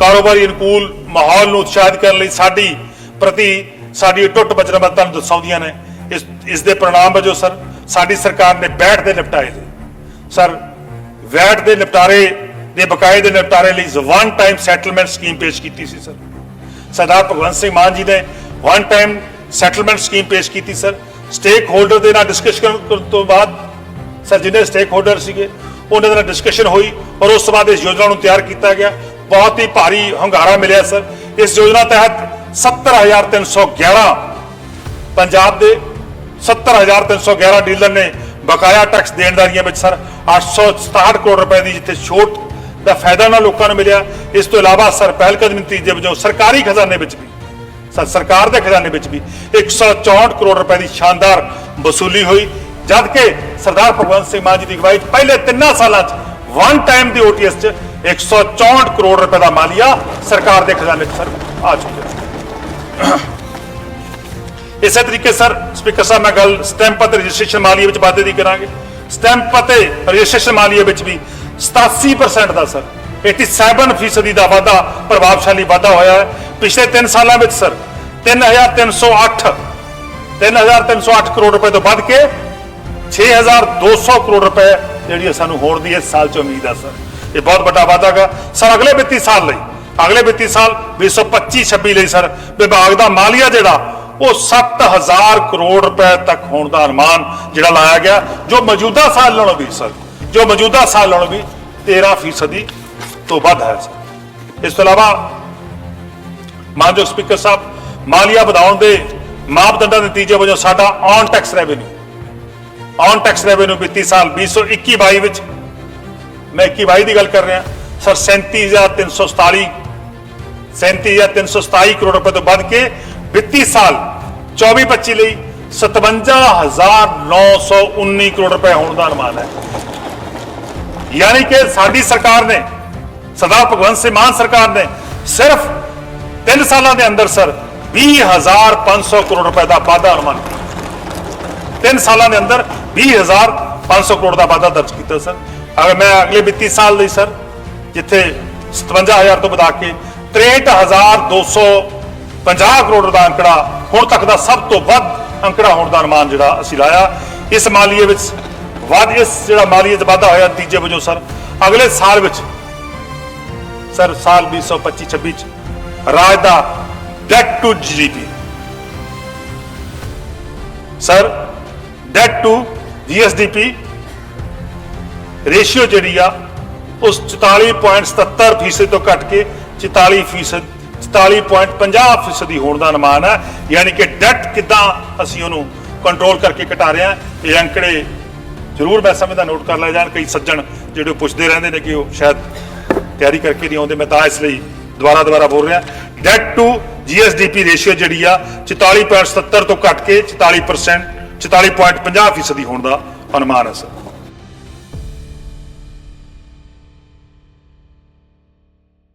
ਕਾਰੋਬਾਰੀ ਅਨੁਕੂਲ ਮਾਹੌਲ ਨੂੰ ਉਤਸ਼ਾਹਿਤ ਕਰਨ ਲਈ ਸਾਡੀ ਪ੍ਰਤੀ ਸਾਡੀ ਟੁੱਟ ਵਚਨਬੱਧਤਾ ਨੂੰ ਦਰਸਾਉਂਦੀਆਂ ਨੇ। ਇਸ ਇਸ ਦੇ ਪ੍ਰਣਾਮ ਵਜੋਂ ਸਰ, ਸਾਡੀ ਸਰਕਾਰ ਨੇ ਬੈਠ ਦੇ ਨਿਪਟਾਰੇ ਸਰ, ਵੈਟ ਦੇ ਨਿਪਟਾਰੇ ਦੇ ਬਕਾਏ ਦੇ ਨਿਪਟਾਰੇ ਲਈ ਵਨ ਟਾਈਮ ਸੈਟਲਮੈਂਟ ਸਕੀਮ ਪੇਸ਼ ਕੀਤੀ ਸੀ ਸਰ। ਸਰਦਾਰ ਭਗਵੰਤ ਸਿੰਘ ਮਾਨ ਜੀ ਨੇ ਵਨ ਟਾਈਮ ਸੈਟਲਮੈਂਟ ਸਕੀਮ ਪੇਸ਼ ਕੀਤੀ ਸਰ। ਸਟੇਕ ਹੋਲਡਰ ਦੇ ਨਾਲ ਡਿਸਕਸ਼ਨ ਕਰਨ ਤੋਂ ਬਾਅਦ ਸਰ ਜਿਹਨੇ ਸਟੇਕ ਹੋਲਡਰ ਸੀਗੇ ਉਹਨਾਂ ਦੇ ਨਾਲ ਡਿਸਕਸ਼ਨ ਹੋਈ ਔਰ ਉਸ ਤੋਂ ਬਾਅਦ ਇਸ ਯੋਜਨਾ ਨੂੰ ਤਿਆਰ ਕੀਤਾ ਗਿਆ। ਬਹੁਤ ਹੀ ਭਾਰੀ ਹੰਗਾਰਾ ਮਿਲਿਆ ਸਰ ਇਸ ਯੋਜਨਾ ਤਹਿਤ 70311 ਪੰਜਾਬ ਦੇ 70311 ਡੀਲਰ ਨੇ ਬਕਾਇਆ ਟੈਕਸ ਦੇਣਦਾਰੀਆਂ ਵਿੱਚ ਸਰ 867 ਕਰੋੜ ਰੁਪਏ ਦੀ ਜਿੱਥੇ ਛੋਟ ਦਾ ਫਾਇਦਾ ਨਾ ਲੋਕਾਂ ਨੂੰ ਮਿਲਿਆ। ਇਸ ਤੋਂ ਇਲਾਵਾ ਸਰ ਪਹਿਲ ਕਦਮੀ ਨਤੀਜੇ ਵਜੋਂ ਸਰਕਾਰੀ ਖਜ਼ਾਨੇ ਵਿੱਚ ਵੀ, ਸਰ ਸਰਕਾਰ ਦੇ ਖਜ਼ਾਨੇ ਵਿੱਚ ਵੀ 164 ਕਰੋੜ ਰੁਪਏ ਦੀ ਸ਼ਾਨਦਾਰ ਵਸੂਲੀ ਹੋਈ। ਜਦ ਕਿ ਸਰਦਾਰ ਭਗਵੰਤ ਸਿੰਘ ਮਾਨ ਜੀ ਦੀ ਅਗਵਾਈ ਪਹਿਲੇ ਤਿੰਨਾਂ ਸਾਲਾਂ 'ਚ ਵਨ ਟਾਈਮ ਦੀ ਓਟੀਐਸ 'ਚ 164 ਕਰੋੜ ਰੁਪਏ ਦਾ ਮਾਲੀਆ ਸਰਕਾਰ ਦੇ ਖਜ਼ਾਨੇ 'ਚ, ਸਰ, ਆ ਚੁੱਕਿਆ ਇਸੇ ਤਰੀਕੇ, ਸਰ, ਸਪੀਕਰ ਸਾਹਿਬ, ਮੈਂ ਗੱਲ ਸਟੈਂਪ ਅਤੇ ਰਜਿਸਟ੍ਰੇਸ਼ਨ ਮਾਲੀਏ ਵਿੱਚ ਵਾਧੇ ਦੀ ਕਰਾਂਗੇ। ਸਟੈਂਪ ਅਤੇ ਰਜਿਸਟ੍ਰੇਸ਼ਨ ਮਾਲੀਏ ਵਿੱਚ ਵੀ 87% ਦਾ, ਸਰ 87% ਫੀਸਦੀ ਦਾ ਵਾਧਾ ਪ੍ਰਭਾਵਸ਼ਾਲੀ ਵਾਧਾ ਹੋਇਆ ਹੈ। ਪਿਛਲੇ 3 ਸਾਲਾਂ ਵਿੱਚ, ਸਰ 3308 3308 ਕਰੋੜ ਰੁਪਏ ਤੋਂ ਵੱਧ ਕੇ 6200 ਕਰੋੜ ਰੁਪਏ ਜਿਹੜੀ ਹੈ ਸਾਨੂੰ ਹੋਰ ਦੀ ਇਸ ਸਾਲ ਚ ਉਮੀਦ ਹੈ, ਸਰ। ਇਹ ਬਹੁਤ ਵੱਡਾ ਵਾਧਾ ਹੈਗਾ। ਸਰ, ਅਗਲੇ ਵਿੱਤੀ ਸਾਲ ਲਈ, ਅਗਲੇ ਵਿੱਤੀ ਸਾਲ 2025-26 ਲਈ ਸਰ, ਵਿਭਾਗ ਦਾ ਮਾਲੀਆ ਜਿਹੜਾ, ਉਹ 7000 ਕਰੋੜ ਰੁਪਏ ਤੱਕ ਹੋਣ ਦਾ ਅਨੁਮਾਨ ਜਿਹੜਾ ਲਾਇਆ ਗਿਆ, ਜੋ ਮੌਜੂਦਾ ਸਾਲ ਨਾਲੋਂ ਵੀ ਸਰ, ਜੋ ਮੌਜੂਦਾ ਸਾਲ ਨਾਲੋਂ ਵੀ 13 ਫੀਸਦੀ ਤੋਂ ਵੱਧ ਹੈ ਸਰ। ਇਸ ਤੋਂ ਇਲਾਵਾ, ਮਾਨਯੋਗ ਸਪੀਕਰ ਸਾਹਿਬ, ਮਾਲੀਆ ਵਧਾਉਣ ਦੇ ਮਾਪਦੰਡਾਂ ਦੇ ਨਤੀਜੇ ਵਜੋਂ ਸਾਡਾ own tax revenue own tax revenue ਵਿੱਤੀ ਸਾਲ 2021-22 ਵਿੱਚ ਮੈਂ 21-22 ਦੀ ਗੱਲ ਕਰ ਰਿਹਾ। ਸਰ 37347 37327 ਕਰੋੜ ਰੁਪਏ ਤੋਂ ਵੱਧ ਕੇ ਵਿੱਤੀ ਸਾਲ 24-25 ਲਈ 57919 ਕਰੋੜ ਰੁਪਏ ਹੋਣ ਦਾ ਅਨੁਮਾਨ ਹੈ। ਯਾਨੀ ਕਿ ਸਾਡੀ ਸਰਕਾਰ ਨੇ ਸਰਦਾਰ ਭਗਵੰਤ ਸਿੰਘ ਮਾਨ ਸਰਕਾਰ ਨੇ ਸਿਰਫ 3 ਸਾਲਾਂ ਦੇ ਅੰਦਰ ਸਰ 20500 ਕਰੋੜ ਰੁਪਏ ਦਾ ਵਾਧਾ ਅਨੁਮਾਨ ਕੀਤਾ। 3 ਸਾਲਾਂ ਦੇ ਅੰਦਰ 20500 ਕਰੋੜ ਦਾ ਵਾਧਾ ਦਰਜ ਕੀਤਾ ਸਰ। ਅਗਰ ਮੈਂ ਅਗਲੇ ਵਿੱਤੀ ਸਾਲ ਲਈ, ਸਰ, ਜਿੱਥੇ 57000 ਤੋਂ ਵਧਾ ਕੇ 63250 ਕਰੋੜ ਦਾ ਅੰਕੜਾ ਹੁਣ ਤੱਕ ਦਾ ਸਭ ਤੋਂ ਵੱਧ ਅੰਕੜਾ ਹੋਣ ਦਾ ਅਨੁਮਾਨ ਜਿਹੜਾ ਅਸੀਂ ਲਾਇਆ, ਇਸ ਮਾਲੀਏ ਵਿੱਚ ਵੱਧ, ਇਸ ਜਿਹੜਾ ਮਾਲੀਏ 'ਚ ਵਾਧਾ ਹੋਇਆ ਨਤੀਜੇ ਵਜੋਂ, ਸਰ, ਅਗਲੇ ਸਾਲ ਵਿੱਚ, ਸਰ, ਸਾਲ 2025-26 ਚ ਰਾਜ ਦਾ debt to GDP sir debt to GSDP ratio ਜਿਹੜੀ ਆ, ਉਸ 44.77 ਫੀਸਦ ਤੋਂ ਘਟ ਕੇ 44 ਫੀਸਦ 44.50 ਫੀਸਦੀ ਹੋਣ ਦਾ ਅਨੁਮਾਨ ਹੈ। ਯਾਨੀ ਕਿ ਡੈਟ ਕਿਦਾਂ ਅਸੀਂ ਉਹਨੂੰ ਕੰਟਰੋਲ ਕਰਕੇ ਘਟਾ ਰਹੇ ਹਾਂ, ਇਹ ਅੰਕੜੇ ਜ਼ਰੂਰ ਮੈਂ ਸਮਝਦਾ ਨੋਟ ਕਰ ਲਿਆ ਜਾਣ। ਕਈ ਸੱਜਣ ਜਿਹੜੇ ਉਹ ਪੁੱਛਦੇ ਰਹਿੰਦੇ ਨੇ ਕਿ ਉਹ ਸ਼ਾਇਦ ਤਿਆਰੀ ਕਰਕੇ ਨਹੀਂ ਆਉਂਦੇ, ਮੈਂ ਤਾਂ ਇਸ ਲਈ ਦੁਬਾਰਾ ਦੁਬਾਰਾ ਬੋਲ ਰਿਹਾ। ਡੈਟ ਟੂ ਜੀਐਸਡੀਪੀ ਰੇਸ਼ੀਓ ਜਿਹੜੀ ਆ 44.77 ਤੋਂ ਘਟ ਕੇ 44% 44.50 ਫੀਸਦੀ ਹੋਣ ਦਾ ਅਨੁਮਾਨ ਹੈ ਸਰ